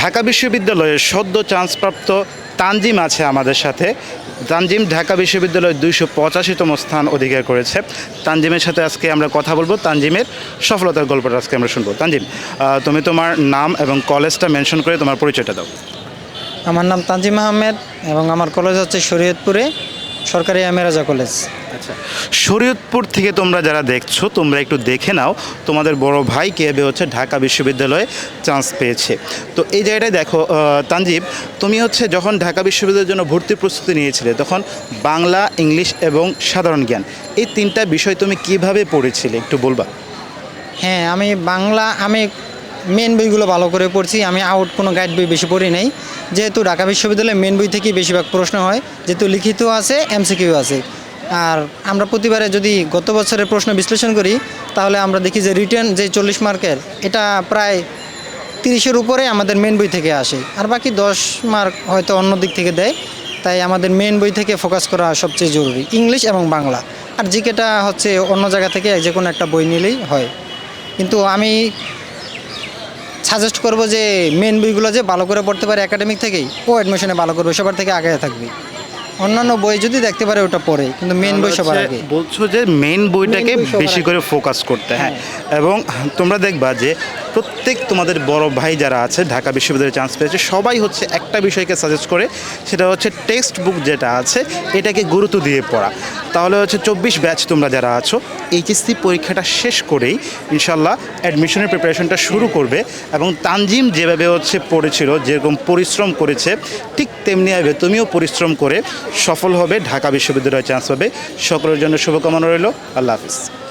ঢাকা বিশ্ববিদ্যালয়ের সদ্য চান্সপ্রাপ্ত তানজিম আছে আমাদের সাথে। তানজিম ঢাকা বিশ্ববিদ্যালয়ের দুইশো পঁচাশিতম স্থান অধিকার করেছে। তানজিমের সাথে আজকে আমরা কথা বলব। তানজিমের সফলতার গল্পটা আজকে আমরা শুনব। তানজিম তুমি তোমার নাম এবং কলেজটা মেনশন করে তোমার পরিচয়টা দাও। আমার নাম তানজিম আহমেদ এবং আমার কলেজ হচ্ছে শরীয়তপুরে। সরকারি আমেরাজা কলেজ। আচ্ছা শরীয়তপুর থেকে তোমরা যারা দেখছ তোমরা একটু দেখে নাও তোমাদের বড় ভাই কেবে হচ্ছে ঢাকা বিশ্ববিদ্যালয়ে চান্স পেয়েছে। তো এই জায়গাটায় দেখো তানজিব তুমি হচ্ছে যখন ঢাকা বিশ্ববিদ্যালয়ের জন্য ভর্তি প্রস্তুতি নিয়েছিলে তখন বাংলা ইংলিশ এবং সাধারণ জ্ঞান এই তিনটা বিষয় তুমি কীভাবে পড়েছিলে একটু বলবা? হ্যাঁ আমি বাংলা আমি মেন বইগুলো ভালো করে পড়ছি। আমি আউট কোনো গাইড বই বেশি পড়ি নাই। যেহেতু ঢাকা বিশ্ববিদ্যালয়ে মেন বই থেকেই বেশিরভাগ প্রশ্ন হয়, যেহেতু লিখিত আছে এমসিকিউ আছে। আর আমরা প্রতিবারে যদি গত বছরের প্রশ্ন বিশ্লেষণ করি, তাহলে আমরা দেখি যে রিটার্ন যে চল্লিশ মার্কের, এটা প্রায় তিরিশের উপরে আমাদের মেন বই থেকে আসে। আর বাকি দশ মার্ক হয়তো অন্য দিক থেকে দেয়। তাই আমাদের মেন বই থেকে ফোকাস করা সবচেয়ে জরুরি, ইংলিশ এবং বাংলা। আর জিকেটা হচ্ছে অন্য জায়গা থেকে যে কোনো একটা বই নিলেই হয়। কিন্তু আমি সাজেস্ট করব যে মেন বইগুলো যে ভালো করে পড়তে পারে একাডেমিক থেকেই ও অ্যাডমিশনে ভালো করবে সবার থেকে আগে থাকবে। অন্যান্য বই যদি দেখতে পারে ওটা পড়ে কিন্তু মেন বই সবার আগে। বলছো যে মেন বইটাকে বেশি করে ফোকাস করতে হ্যাঁ? এবং তোমরা দেখবা যে প্রত্যেক তোমাদের বড় ভাই যারা আছে ঢাকা বিশ্ববিদ্যালয়ে চান্স পেয়েছে সবাই হচ্ছে একটা বিষয়কে সাজেস্ট করে সেটা হচ্ছে টেক্সট বুক যেটা আছে এটাকে গুরুত্ব দিয়ে পড়া। তাহলে হচ্ছে চব্বিশ ব্যাচ তোমরা যারা আছো এইচএসসি পরীক্ষাটা শেষ করেই ইনশাল্লাহ অ্যাডমিশনের প্রিপারেশনটা শুরু করবে এবং তানজিম যেভাবে হচ্ছে পড়েছিল, যেরকম পরিশ্রম করেছে, ঠিক তেমনি হবে তুমিও পরিশ্রম করে সফল হবে, ঢাকা বিশ্ববিদ্যালয়ে চান্স পাবে। সকলের জন্য শুভকামনা রইল। আল্লাহ হাফিজ।